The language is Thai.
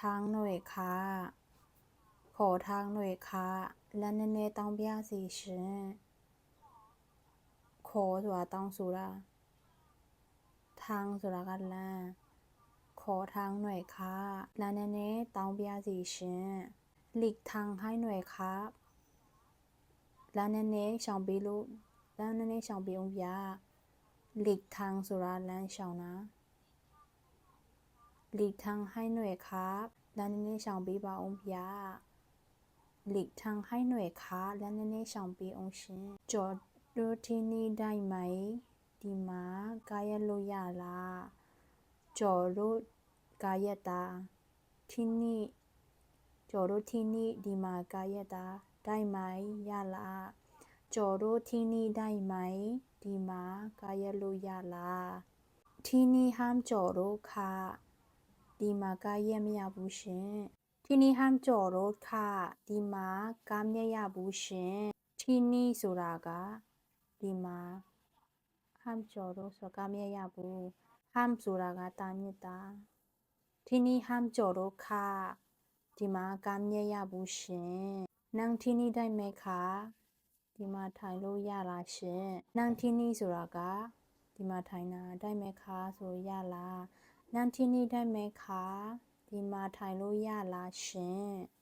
ทางหน่วยค่ะ ขอทางหน่วยค่ะและเนเน่ต้องเบี้ยสี่ชินขอตัวต้องสุราทางสุรากันละขอทางหน่วยค่ะและเนเน่ต้องเบี้ยสี่ชินหลีกทางให้หน่วยครัและเนเน่ชองบีรู้แล้วเนเน่ชองบีองยาหลีกทางสุราแลนชองนะ หลีกทางให้หน่วยครับและเนเน่ชองปีบาองพยาหลีกทางให้หน่วยครับและเนเน่ชองปีองชินจอดรถที่นี่ได้ไหมดีมากายลุยาลาจอดรถกายตาที่นี่จอดรถที่นี่ดีมากายตาได้ไหมยาลาจอดรถที่นี่ได้ไหมดีมากายลุยาลาที่นี่ห้ามจอดรถค่ะ ဒီမှာကားရက်မရဘူးရှင်ဒီနီဟမ်ကြော်တော့ခဒီမှာကားမြက်ရဘူးရှင်ဒီနီဆိုတာကဒီမှာဟမ်ကြော်တော့ဆိုကားမြက်ရဘူးဟမ်ဆိုတာကတာမြစ်တာဒီနီဟမ်ကြော်တော့ခဒီမှာကားမြက်ရဘူးရှင်နန်ဒီနီတိုင်းမဲ့ခဒီမှာထိုင်လို့ရလားရှင်နန်ဒီနီဆိုတာကဒီမှာထိုင်တာတိုင်းမဲ့ခဆိုရလား นั่งที่นี่ได้ไหมคะดีมาถ่ายรูปญาลาเชน